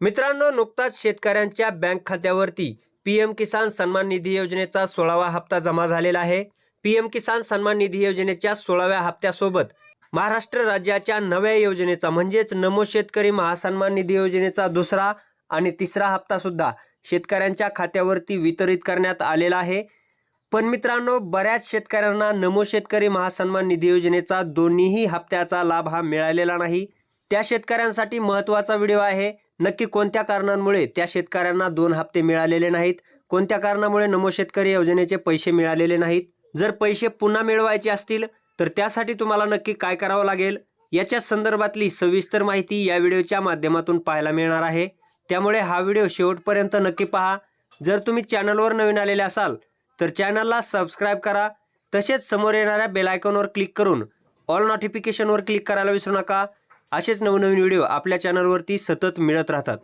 मित्रांनो नुकताच शेतकऱ्यांच्या बँक खात्यावरती पीएम किसान सन्मान निधी योजनेचा सोळावा हप्ता जमा झालेला आहे. पीएम किसान सन्मान निधी योजनेच्या सोळाव्या हप्त्यासोबत महाराष्ट्र राज्याच्या नव्या योजनेचा म्हणजेच नमो शेतकरी महासन्मान निधी योजनेचा दुसरा आणि तिसरा हप्ता सुद्धा शेतकऱ्यांच्या खात्यावरती वितरित करण्यात आलेला आहे. पण मित्रांनो बऱ्याच शेतकऱ्यांना नमो शेतकरी महासन्मान निधी योजनेचा दोन्हीही हप्त्याचा लाभ हा मिळालेला नाही. त्या शेतकऱ्यांसाठी महत्त्वाचा व्हिडिओ आहे. नक्की कोणत्या कारणांमुळे त्या शेतकऱ्यांना दोन हप्ते मिळालेले नाहीत? कोणत्या कारणामुळे नमो शेतकरी योजनेचे पैसे मिळालेले नाहीत? जर पैसे पुन्हा मिळवायचे असतील तर त्यासाठी तुम्हाला नक्की काय करावं लागेल? याच्या संदर्भातली सविस्तर माहिती या व्हिडिओच्या माध्यमातून पाहायला मिळणार आहे. त्यामुळे हा व्हिडिओ शेवटपर्यंत नक्की पहा. जर तुम्ही चॅनलवर नवीन आलेले असाल तर चॅनलला सबस्क्राईब करा. तसेच समोर येणाऱ्या बेलायकॉनवर क्लिक करून ऑल नोटिफिकेशनवर क्लिक करायला विसरू नका. असेच नवनवीन व्हिडिओ आपल्या चॅनलवरती सतत मिळत राहतात.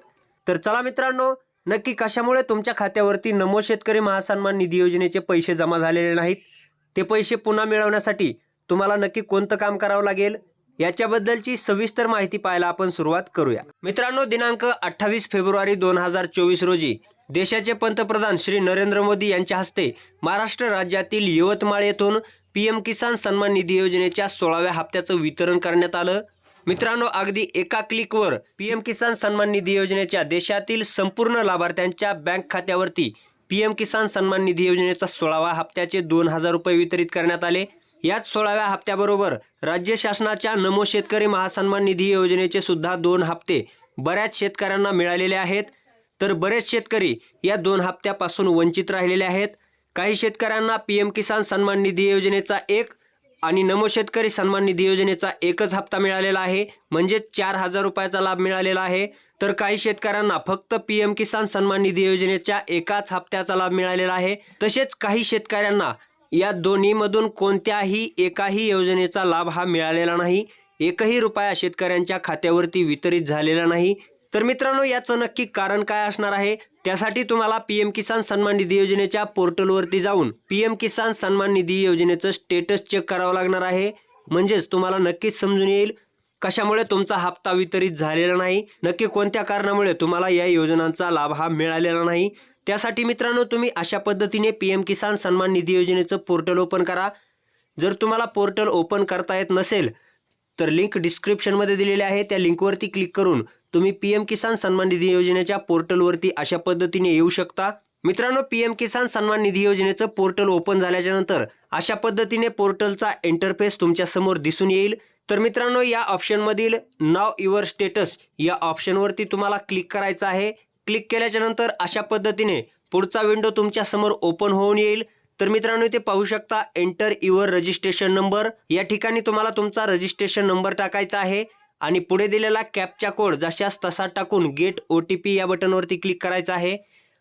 तर चला मित्रांनो नक्की कशामुळे तुमच्या खात्यावरती नमो शेतकरी महासन्मान निधी योजनेचे पैसे जमा झालेले नाहीत? ते पैसे पुन्हा मिळवण्यासाठी तुम्हाला नक्की कोणतं काम करावं लागेल? याच्याबद्दलची सविस्तर माहिती पाहायला आपण सुरुवात करूया. मित्रांनो दिनांक अठ्ठावीस फेब्रुवारी दोन हजार चोवीस रोजी देशाचे पंतप्रधान श्री नरेंद्र मोदी यांच्या हस्ते महाराष्ट्र राज्यातील यवतमाळ येथून पीएम किसान सन्मान निधी योजनेच्या सोळाव्या हप्त्याचं वितरण करण्यात आलं. मित्रांनो अगदी एका क्लिकवर पीएम किसान सन्मान निधी योजनेच्या देशातील संपूर्ण लाभार्थ्यांच्या बँक खात्यावरती पीएम किसान सन्मान निधी योजनेचा सोळावा हप्त्याचे दोन हजार रुपये वितरित करण्यात आले. याच सोळाव्या हप्त्याबरोबर राज्य शासनाच्या नमो शेतकरी महासन्मान निधी योजनेचे सुद्धा दोन हप्ते बऱ्याच शेतकऱ्यांना मिळालेले आहेत. तर बरेच शेतकरी या दोन हप्त्यापासून वंचित राहिलेले आहेत. काही शेतकऱ्यांना पी एम किसान सन्मान निधी योजनेचा एक आणि नमो शेतकरी सन्मान निधी योजनेचा एकच हप्ता मिळालेला आहे. म्हणजेच चार हजार रुपयाचा लाभ मिळालेला आहे. तर काही शेतकऱ्यांना फक्त पी एम किसान सन्मान निधी योजनेच्या एकाच हप्त्याचा लाभ मिळालेला आहे. तसेच काही शेतकऱ्यांना या दोन्हीमधून कोणत्याही एकाही योजनेचा लाभ हा मिळालेला नाही. एकही रुपया शेतकऱ्यांच्या खात्यावरती वितरित झालेला नाही. तर मित्रांनो याचं नक्की कारण काय असणार आहे? त्यासाठी तुम्हाला पी एम किसान सन्मान निधी योजनेच्या पोर्टलवरती जाऊन पी एम किसान सन्मान निधी योजनेचं स्टेटस चेक करावं लागणार आहे. म्हणजेच तुम्हाला नक्कीच समजून येईल कशामुळे तुमचा हप्ता वितरित झालेला नाही नक्की कोणत्या कारणामुळे तुम्हाला या योजनांचा लाभ हा मिळालेला नाही. त्यासाठी मित्रांनो तुम्ही अशा पद्धतीने पी एम किसान सन्मान निधी योजनेचं पोर्टल ओपन करा. जर तुम्हाला पोर्टल ओपन करता येत नसेल तर लिंक डिस्क्रिप्शनमध्ये दिलेली आहे त्या लिंकवरती क्लिक करून तुम्ही पी एम किसान सन्मान निधी योजनेच्या पोर्टलवरती अशा पद्धतीने येऊ शकता. मित्रांनो पी एम किसान सन्मान निधी योजनेचं पोर्टल ओपन झाल्याच्यानंतर अशा पद्धतीने पोर्टलचा इंटरफेस तुमच्यासमोर दिसून येईल. तर मित्रांनो या ऑप्शनमधील नाव युअर स्टेटस या ऑप्शनवरती तुम्हाला क्लिक करायचं आहे. क्लिक केल्याच्यानंतर अशा पद्धतीने पुढचा विंडो तुमच्यासमोर ओपन होऊन येईल. तर मित्रांनो इथे पाहू शकता एंटर युअर रजिस्ट्रेशन नंबर. या ठिकाणी तुम्हाला तुमचा रजिस्ट्रेशन नंबर टाकायचा आहे. आणि पुढे दिलेला कॅपचा कोड जशास तसा टाकून गेट ओ टी पी या बटनवरती क्लिक करायचं आहे.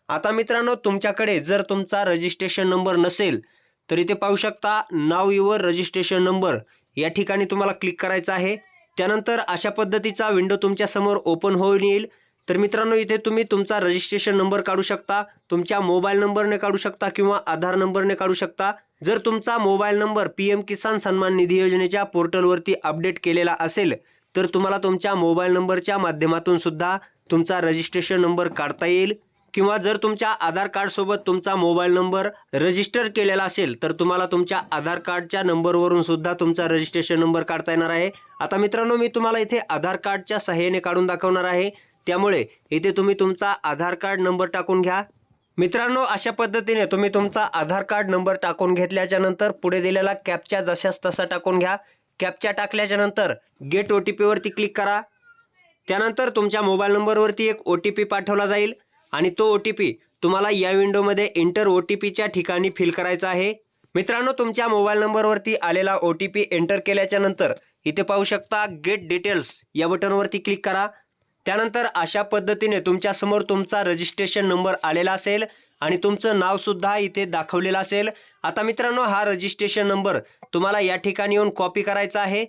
आता मित्रांनो तुमच्याकडे जर तुमचा रजिस्ट्रेशन नंबर नसेल तर इथे पाहू शकता नाव युअर रजिस्ट्रेशन नंबर या ठिकाणी तुम्हाला क्लिक करायचं आहे. त्यानंतर अशा पद्धतीचा विंडो तुमच्यासमोर ओपन होऊन येईल. तर मित्रांनो इथे तुम्ही तुमचा रजिस्ट्रेशन नंबर काढू शकता तुमच्या मोबाईल नंबरने काढू शकता किंवा आधार नंबरने काढू शकता. जर तुमचा mobile number P M Kisan Samman Nidhi योजनेच्या पोर्टलवरती अपडेट केलेला असेल तर तुम्हाला तुमच्या मोबाईल नंबरच्या माध्यमातून सुद्धा तुमचा रजिस्ट्रेशन नंबर काढता येईल. किंवा जर तुमच्या आधार कार्डसोबत तुमचा मोबाईल नंबर रजिस्टर केलेला असेल तर तुम्हाला तुमच्या आधार कार्डच्या नंबरवरून सुद्धा तुमचा रजिस्ट्रेशन नंबर काढता येणार आहे. आता मित्रांनो मी तुम्हाला इथे आधार कार्डच्या सहाय्याने काढून दाखवणार आहे. त्यामुळे इथे तुम्ही तुमचा आधार कार्ड नंबर टाकून घ्या. मित्रांनो अशा पद्धतीने तुम्ही तुमचा आधार कार्ड नंबर टाकून घेतल्याच्या नंतर पुढे दिलेला कॅपच्या जशास तसा टाकून घ्या. कॅपच्या टाकल्याच्यानंतर गेट ओ टी पीवरती क्लिक करा. त्यानंतर तुमच्या मोबाईल नंबरवरती एक ओ टी पी पाठवला जाईल आणि तो ओ टी पी तुम्हाला या विंडोमध्ये एंटर ओ टी पीच्या ठिकाणी फिल करायचा आहे. मित्रांनो तुमच्या मोबाईल नंबरवरती आलेला ओ टी पी एंटर केल्याच्यानंतर इथे पाहू शकता गेट डिटेल्स या बटनवरती क्लिक करा. त्यानंतर अशा पद्धतीने तुमच्यासमोर तुमचा रजिस्ट्रेशन नंबर आलेला असेल. आणि तुमचं नावसुद्धा इथे दाखवलेलं असेल. आता मित्रांनो हा रजिस्ट्रेशन नंबर तुम्हाला या ठिकाणी येऊन कॉपी करायचा आहे.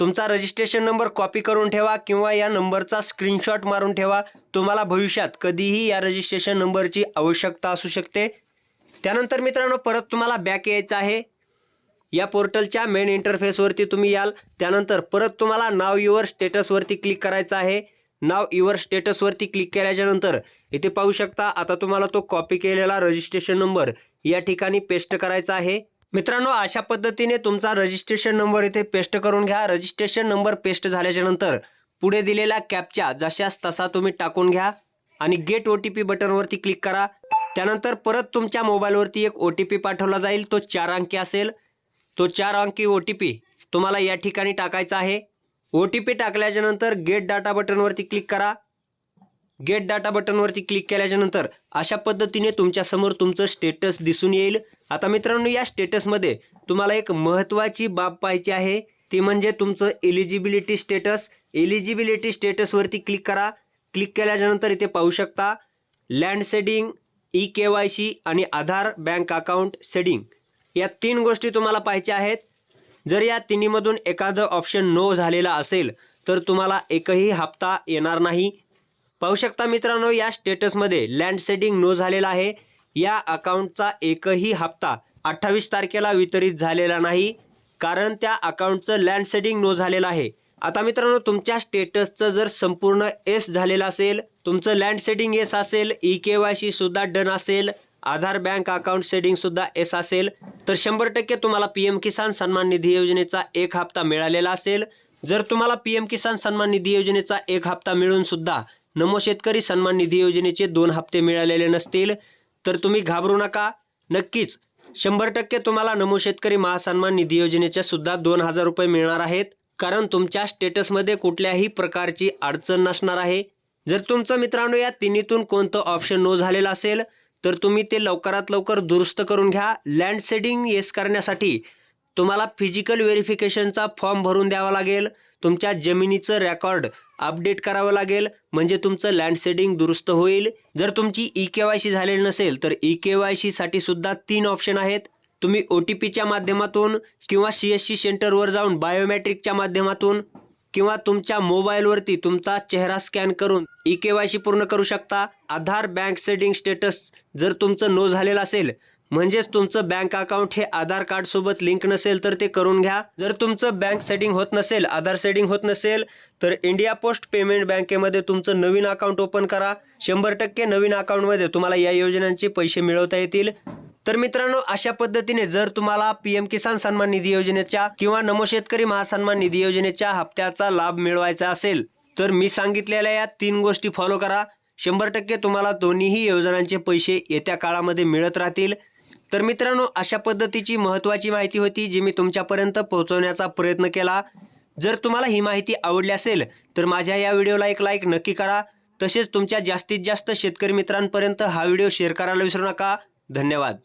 तुमचा रजिस्ट्रेशन नंबर कॉपी करून ठेवा किंवा या नंबरचा स्क्रीनशॉट मारून ठेवा. तुम्हाला भविष्यात कधीही या रजिस्ट्रेशन नंबरची आवश्यकता असू शकते. त्यानंतर मित्रांनो परत तुम्हाला बॅक यायचं आहे. या पोर्टलच्या मेन इंटरफेसवरती तुम्ही याल. त्यानंतर परत तुम्हाला नाव युअर स्टेटसवरती क्लिक करायचं आहे. नाव युअर स्टेटसवरती क्लिक केल्याच्यानंतर इथे पाहू शकता आता तुम्हाला तो कॉपी केलेला रजिस्ट्रेशन नंबर या ठिकाणी पेस्ट करायचा आहे. मित्रांनो अशा पद्धतीने तुमचा रजिस्ट्रेशन नंबर इथे पेस्ट करून घ्या. रजिस्ट्रेशन नंबर पेस्ट झाल्याच्यानंतर पुढे दिलेला कॅपच्या जशास तसा तुम्ही टाकून घ्या आणि गेट ओ टी पी बटनवरती क्लिक करा. त्यानंतर परत तुमच्या मोबाईलवरती एक ओ टी पी पाठवला जाईल. तो चार अंकी असेल. तो चार अंकी ओ टी पी तुम्हाला या ठिकाणी टाकायचा आहे. ओ टी पी टाकल्याच्या नंतर गेट डाटा बटनवरती क्लिक करा. गेट डाटा बटनवरती क्लिक केल्याच्यानंतर अशा पद्धतीने तुमच्यासमोर तुमचं स्टेटस दिसून येईल. आता मित्रांनो या स्टेटसमध्ये तुम्हाला एक महत्त्वाची बाब पाहायची आहे. ती म्हणजे तुमचं एलिजिबिलिटी स्टेटस. एलिजिबिलिटी स्टेटसवरती क्लिक करा. क्लिक केल्याच्यानंतर इथे पाहू शकता land seeding E K Y C आणि आधार बँक अकाउंट सेडिंग. या तीन गोष्टी तुम्हाला पाहायच्या आहेत. जर या तिन्हीमधून एखादं ऑप्शन नो झालेला असेल तर तुम्हाला एकही हप्ता येणार नाही. पाहू शकता मित्रांनो या स्टेटसमध्ये लँड सेडिंग नो झालेला आहे. या अकाउंटचा एकही हप्ता अठ्ठावीस तारखेला वितरित झालेला नाही कारण त्या अकाउंटचं लँड सेडिंग नो झालेलं आहे. आता मित्रांनो तुमच्या स्टेटसचं जर संपूर्ण एस झालेलं असेल तुमचं लँड सेडिंग एस असेल ई के वाय सी सुद्धा डन असेल आधार बँक अकाउंट सेडिंग सुद्धा एस असेल तर शंभर टक्के तुम्हाला पी एम किसान सन्मान निधी योजनेचा एक हप्ता मिळालेला असेल. जर तुम्हाला पी एम किसान सन्मान निधी योजनेचा एक हप्ता मिळून सुद्धा नमो शेतकरी सन्मान निधी योजनेचे दोन हप्ते मिळालेले नसतील तर तुम्ही घाबरू नका. नक्कीच शंभर टक्के तुम्हाला नमो शेतकरी महासन्मान निधी योजनेच्या सुद्धा दोन हजार रुपये मिळणार आहेत. कारण तुमच्या स्टेटसमध्ये कुठल्याही प्रकारची अडचण नसणार आहे. जर तुमचं मित्रांनो या तिन्हीतून कोणतं ऑप्शन नो झालेलं असेल तर तुम्ही ते लवकरात लवकर दुरुस्त करून घ्या. लँड सेडिंग येस करण्यासाठी तुम्हाला फिजिकल व्हेरिफिकेशनचा फॉर्म भरून द्यावा लागेल. तुमच्या जमिनीचं रेकॉर्ड अपडेट करावं लागेल. म्हणजे तुमचं लँडसेडिंग दुरुस्त होईल. जर तुमची ई के वाय सी झालेली नसेल तर ई के वाय सीसाठी सुद्धा तीन ऑप्शन आहेत. तुम्ही ओ टी पीच्या माध्यमातून किंवा सी एस सी सेंटरवर जाऊन बायोमॅट्रिकच्या माध्यमातून किंवा तुमच्या मोबाईलवरती तुमचा चेहरा स्कॅन करून ई के वाय सी पूर्ण करू शकता. आधार बँक सेडिंग स्टेटस जर तुमचं नो झालेलं असेल म्हणजेच तुमचं बँक अकाउंट हे आधार कार्ड सोबत लिंक नसेल तर ते करून घ्या. जर तुमचं बँक सेटिंग होत नसेल आधार सेटिंग होत नसेल तर इंडिया पोस्ट पेमेंट बँकेमध्ये तुमचं नवीन अकाउंट ओपन करा. शंभर टक्के नवीन अकाउंटमध्ये तुम्हाला या योजनांचे पैसे मिळवता येतील. तर मित्रांनो अशा पद्धतीने जर तुम्हाला पी एम किसान सन्मान निधी योजनेच्या किंवा नमो शेतकरी महासन्मान निधी योजनेच्या हप्त्याचा लाभ मिळवायचा असेल तर मी सांगितलेल्या या तीन गोष्टी फॉलो करा. शंभर टक्के तुम्हाला दोन्हीही योजनांचे पैसे येत्या काळामध्ये मिळत राहतील. तर मित्रांनो अशा पद्धतीची महत्त्वाची माहिती होती जी मी तुमच्यापर्यंत पोहोचवण्याचा प्रयत्न केला. जर तुम्हाला ही माहिती आवडली असेल तर माझ्या या व्हिडिओला एक लाईक नक्की करा. तसेच तुमच्या जास्तीत जास्त शेतकरी मित्रांपर्यंत हा व्हिडिओ शेअर करायला विसरू नका. धन्यवाद.